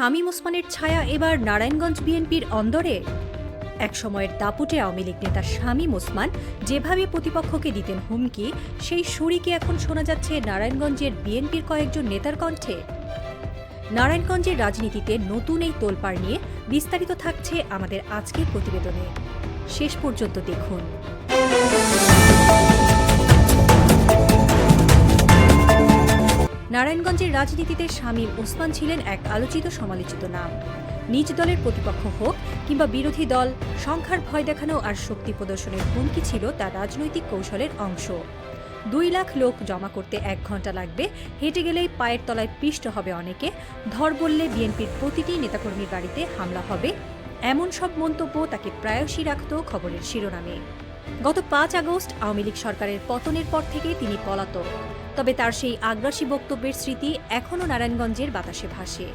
শামীম ওসমানের ছায়া এবার নারায়ণগঞ্জ বিএনপির অন্দরে। এক সময়ের দাপুটে আওয়ামী লীগ নেতা শামীম ওসমান যেভাবে প্রতিপক্ষকে দিতেন হুমকি, সেই সুরিকে এখন শোনা যাচ্ছে নারায়ণগঞ্জের বিএনপির কয়েকজন নেতার কণ্ঠে। নারায়ণগঞ্জের রাজনীতিতে নতুন এই তোলপাড় নিয়ে বিস্তারিত থাকছে আমাদের আজকের প্রতিবেদনে। শেষ পর্যন্ত দেখুন। নারায়ণগঞ্জের রাজনীতিতে শামীম ওসমান ছিলেন এক আলোচিত সমালোচিত নাম। নিজ দলের প্রতিপক্ষ হোক কিংবা বিরোধী দল, সংখ্যার ভয় দেখানো আর শক্তি প্রদর্শনের হুমকি ছিল তার রাজনৈতিক কৌশলের অংশ। দুই লাখ লোক জমা করতে এক ঘণ্টা লাগবে, হেঁটে গেলেই পায়ের তলায় পিষ্ট হবে অনেকে, ধর বললে বিএনপির প্রতিটি নেতাকর্মীর বাড়িতে হামলা হবে, এমন সব মন্তব্য তাকে প্রায়শই রাখত খবরের শিরোনামে। গত পাঁচ আগস্ট আওয়ামী লীগ সরকারের পতনের পর থেকে তিনি পলাতক। তবে তার সেই আগ্রাসী বক্তব্যের স্মৃতি এখনও নারায়ণগঞ্জের বাতাসে ভাসে।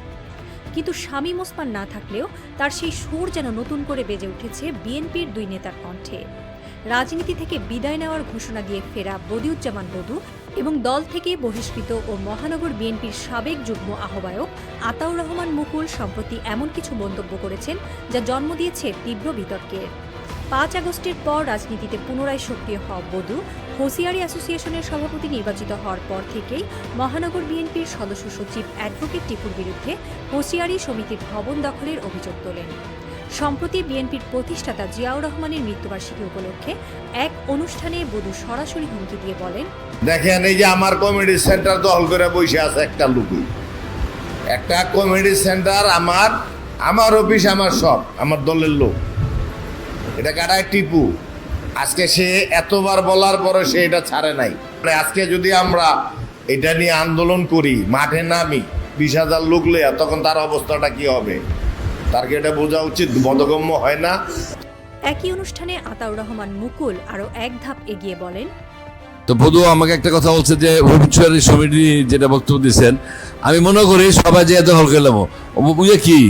কিন্তু শামীম ওসমান না থাকলেও তার সেই সুর যেন নতুন করে বেজে উঠেছে বিএনপির দুই নেতার কণ্ঠে। রাজনীতি থেকে বিদায় নেওয়ার ঘোষণা দিয়ে ফেরা বদিউজ্জামান বদু এবং দল থেকে বহিষ্কৃত ও মহানগর বিএনপির সাবেক যুগ্ম আহ্বায়ক আতাউর রহমান মুকুল সম্প্রতি এমন কিছু মন্তব্য করেছেন যা জন্ম দিয়েছে তীব্র বিতর্কের। পাঁচ আগস্টের পর রাজনীতিতে পুনরায় সক্রিয় হওয়া বধু হোসিয়ারি অ্যাসোসিয়েশনের সভাপতি নির্বাচিত হওয়ার পর থেকেই মহানগর বিএনপির সদস্য সচিব অ্যাডভোকেট টিপুর বিরুদ্ধে হোসিয়ারি সমিতির ভবন দখলের অভিযোগ তোলেন। সম্প্রতি বিএনপির প্রতিষ্ঠাতা জিয়াউর রহমানের মৃত্যুবার্ষিকী উপলক্ষে এক অনুষ্ঠানে বধূ সরাসরি হুমকি দিয়ে বলেন, দেখেন, এই যে আমার কমেডি সেন্টার দখল করে বসে আছে একটা লুকি একটা কমেডি সেন্টার আমার আমার অফিস, আমার সব, আমার দলের লোক। এটা কাটায় টিপু। আজকে সে এতবার বলার পরে সে এটা ছাড়ে নাই। মানে আজকে যদি আমরা এটা নিয়ে আন্দোলন করি মাঠে নামি বিশ হাজার লোক লইয়া তখন তার অবস্থাটা কি হবে? তার কি এটা বোঝা উচিত? বোধগম্য হয় না? একই অনুষ্ঠানে আতাউর রহমান মুকুল আরও এক ধাপ এগিয়ে বলেন তো বধু আমাকে একটা কথা বলছে যে ভবিষ্যতের সমিতি যেটা বক্তব্য দিচ্ছেন আমি মনে করি সবাই যে দখল করলাম বুঝে কি?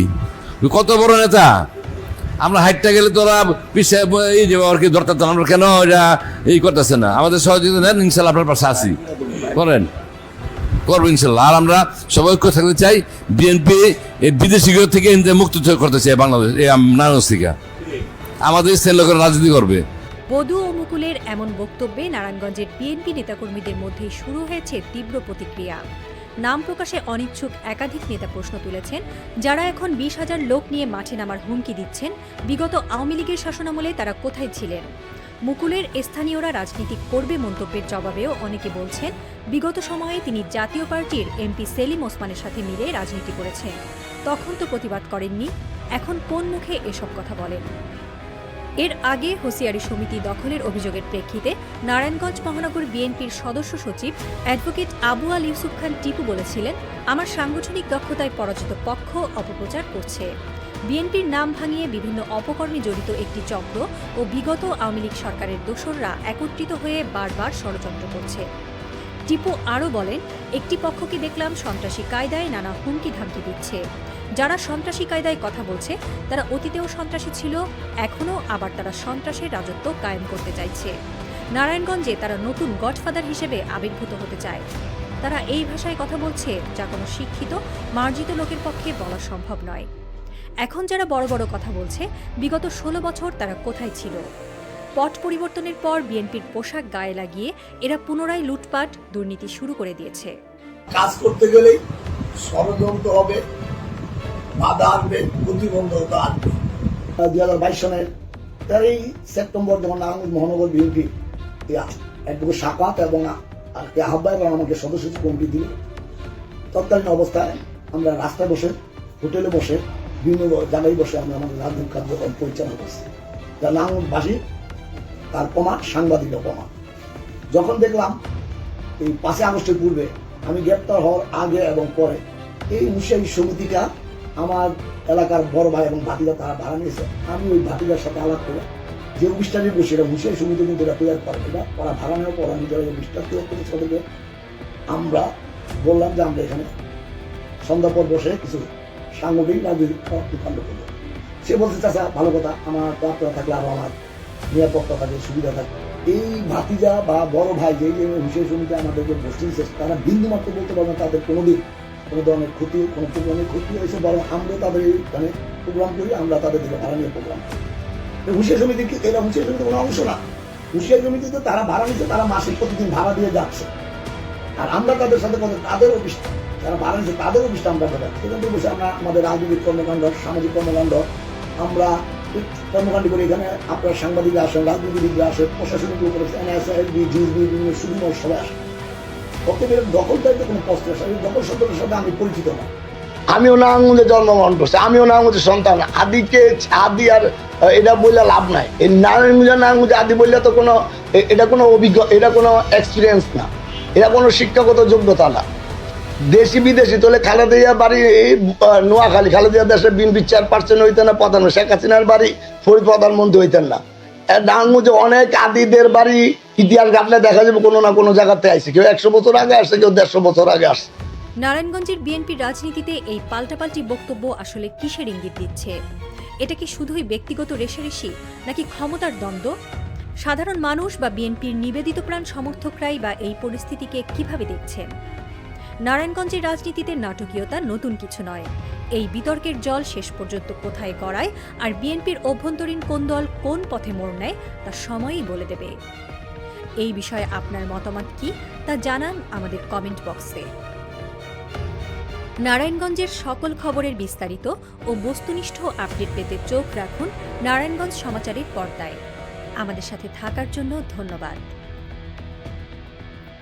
কত বড় নেতা? আমরা হাইটটা গেলে তোরা পিছিয়ে এই যে আর কি দরকার আমরা কেন এটা এই করতেছে না? আমাদের সহযোগিতা নেন, ইনশাল্লাহ আপনার পাশে আসি করেন। করব ইনশাল্লাহ। আর আমরা সবাই ঐক্য থাকতে চাই, বিএনপি এই বিদেশি গৃহ থেকে মুক্ত করতে চাই বাংলাদেশ, এই নারায়ণ থেকে। আমাদের স্থানীয় লোকেরা রাজনীতি করবে। বধু ও মুকুলের এমন বক্তব্যে নারায়ণগঞ্জের বিএনপি নেতাকর্মীদের মধ্যে শুরু হয়েছে তীব্র প্রতিক্রিয়া। নাম প্রকাশে অনিচ্ছুক একাধিক নেতা প্রশ্ন তুলেছেন, যারা এখন বিশ হাজার লোক নিয়ে মাঠে নামার হুমকি দিচ্ছেন, বিগত আওয়ামী লীগের শাসনামলে তারা কোথায় ছিলেন? মুকুলের স্থানীয়রা রাজনীতি করবে মন্তব্যের জবাবেও অনেকে বলছেন, বিগত সময়ে তিনি জাতীয় পার্টির এমপি সেলিম ওসমানের সাথে মিলে রাজনীতি করেছেন। তখন তো প্রতিবাদ করেননি, এখন কোন মুখে এসব কথা বলেন? এর আগে হুঁশিয়ারি সমিতি দখলের অভিযোগের প্রেক্ষিতে নারায়ণগঞ্জ মহানগর বিএনপির সদস্য সচিব অ্যাডভোকেট আবু আল ইউসুফ খান টিপু বলেছিলেন, আমার সাংগঠনিক দক্ষতায় পরাজিত পক্ষ অপপ্রচার করছে। বিএনপির নাম ভাঙিয়ে বিভিন্ন অপকর্মে জড়িত একটি চক্র ও বিগত আওয়ামী লীগ সরকারের দোসররা একত্রিত হয়ে বারবার ষড়যন্ত্র করছে। টিপু আরও বলেন, একটি পক্ষকে দেখলাম সন্ত্রাসী কায়দায় নানা হুমকি ধামকি দিচ্ছে। যারা সন্ত্রাসী কায়দায় কথা বলছে, তারা অতীতেও সন্ত্রাসী ছিল, এখনও আবার তারা সন্ত্রাসের রাজত্ব কায়েম করতে চাইছে। নারায়ণগঞ্জে তারা নতুন গডফাদার হিসেবে আবির্ভূত হতে চায়। তারা এই ভাষায় কথা বলছে, যা কোনো শিক্ষিত, মার্জিত লোকের পক্ষে বলা সম্ভব নয়। এখন যারা বড় বড় কথা বলছে, বিগত ষোলো বছর তারা কোথায় ছিল? পট পরিবর্তনের পর বিএনপির পোশাক গায়ে লাগিয়ে এরা পুনরায় লুটপাট, দুর্নীতি শুরু করে দিয়েছে। কাজ করতে গেলেই ষড়যন্ত্র হবে বাধা আনবে, প্রতিবন্ধকতা আনবে। দুই হাজার বাইশ সনের তেরোই সেপ্টেম্বর যখন নারায়ণগঞ্জ মহানগর বিএনপি একদিকে সাকাত এবং আর কি আহ্বায়ক আমাকে সদস্য কমিটি দিল। তৎকালীন অবস্থায় আমরা রাস্তায় বসে, হোটেলে বসে, বিভিন্ন জায়গায় বসে আমরা আমাদের রাজনৈতিক কার্যক্রম পরিচালনা করছি। যা নারায়ণগঞ্জবাসী তার প্রমাণ সাংবাদিকের প্রমাণ। যখন দেখলাম এই পাঁচই আগস্টের পূর্বে আমি গ্রেপ্তার হওয়ার আগে এবং পরে এই মুশাই সমিতিটা আমার এলাকার বড় ভাই এবং ভাতিজা তারা ভাড়া নিয়েছে। আমি ওই ভাতিজার সাথে আলাপ করে যে অফিসটা বসে এটা মুশাই সমিতি কিন্তু এটা তৈরি করে এটা ওরা ভাড়া নেওয়ার পর আমি যারা অফিসটা তৈরি করেছি ওদেরকে আমরা বললাম যে আমরা এখানে সন্ধ্যা পর বসে কিছু সাংগঠনিক রাজনৈতিক কর্মকাণ্ড করব। সে বলছে চাচা ভালো কথা, আমার তো থাকলে আরও আমার নিরাপত্তা থাকে, সুবিধা থাকে। এই ভাতিজা বা বড় ভাই যে বিশেষ সমিতি আমাদেরকে বসিয়েছে তারা বিন্দু মাত্র বলতে পারবে তাদের কোনোদিন কোনো ধরনের ক্ষতি, কোনো প্রোগ্রামের ক্ষতি হয়েছে বরং আমরা তাদের এখানে প্রোগ্রাম করি, আমরা তাদের দিকে ভাড়া নিয়ে প্রোগ্রাম হুঁশিয়ার সমিতি কি, এরা হুঁশিয়ার সমিতি কোনো অংশ না। হুঁশিয়ার সমিতিতে তারা ভাড়া নিচ্ছে, তারা মাসে প্রতিদিন ভাড়া দিয়ে যাচ্ছে। আর আমরা তাদের সাথে কথা, তাদের অফিস, যারা ভাড়া নিচ্ছে, তাদের অফিসটা আমরা কথা সেখান থেকে বসে আমরা আমাদের রাজনৈতিক কর্মকাণ্ড, সামাজিক কর্মকাণ্ড, আমরা কর্মকাণ্ড করি। এখানে আপনার সাংবাদিকরা আসেন, রাজনীতিবিদরা আসেন, প্রশাসনিক উপরে এনএসআইবি বিভিন্ন সুবিধা সবাই আসে বক্তব্যের দখল দায়িত্ব কোনো প্রশ্ন আসে দখল শব্দটার সাথে আমি পরিচিত না। আমিও নারায়ণগঞ্জে জন্মগ্রহণ করছি, আমিও নারায়ণগঞ্জের সন্তান। আদিকে আদি আর এটা বললে লাভ নাই। এই নারায়ণগঞ্জে নারায়ণগঞ্জে আদি বললে তো কোনো এটা কোনো অভিজ্ঞ, এটা কোনো এক্সপিরিয়েন্স না। এটা কোনো শিক্ষাগত যোগ্যতা না। দেশি বিদেশি তোলে খালেদিয়া বাড়ি, এই নোয়াখালী খালেদিয়া দেশে বিএনপি চেয়ারপারসন হইতেন না প্রধান। শেখ হাসিনার বাড়ি ফরিদ প্রধানমন্ত্রী হইতেন না। নারায়ণগঞ্জে অনেক আদিদের বাড়ি ইতিহাস ঘাটলে দেখা যাবে কোনো না কোনো জায়গাতে আসছে কেউ একশো বছর আগে আসছে, কেউ দেড়শো বছর আগে আসছে। নারায়ণগঞ্জের বিএনপির রাজনীতিতে এই পাল্টাপাল্টি বক্তব্য আসলে কিসের ইঙ্গিত দিচ্ছে? এটা কি শুধুই ব্যক্তিগত রেশারেশি নাকি ক্ষমতার দ্বন্দ্ব? সাধারণ মানুষ বা বিএনপির নিবেদিত প্রাণ সমর্থকরাই বা এই পরিস্থিতিকে কীভাবে দেখছেন? নারায়ণগঞ্জের রাজনীতিতে নাটকীয়তা নতুন কিছু নয়। এই বিতর্কের জল শেষ পর্যন্ত কোথায় গড়ায়, আর বিএনপির অভ্যন্তরীণ কোন দল কোন পথে মোড় নেয়, তা সময়ই বলে দেবে। এই বিষয়ে আপনার মতামত কি, তা জানান আমাদের কমেন্ট বক্সে। নারায়ণগঞ্জের সকল খবরের বিস্তারিত ও বস্তুনিষ্ঠ আপডেট পেতে চোখ রাখুন নারায়ণগঞ্জ সমাচারের পর্দায়। আমাদের সাথে থাকার জন্য ধন্যবাদ।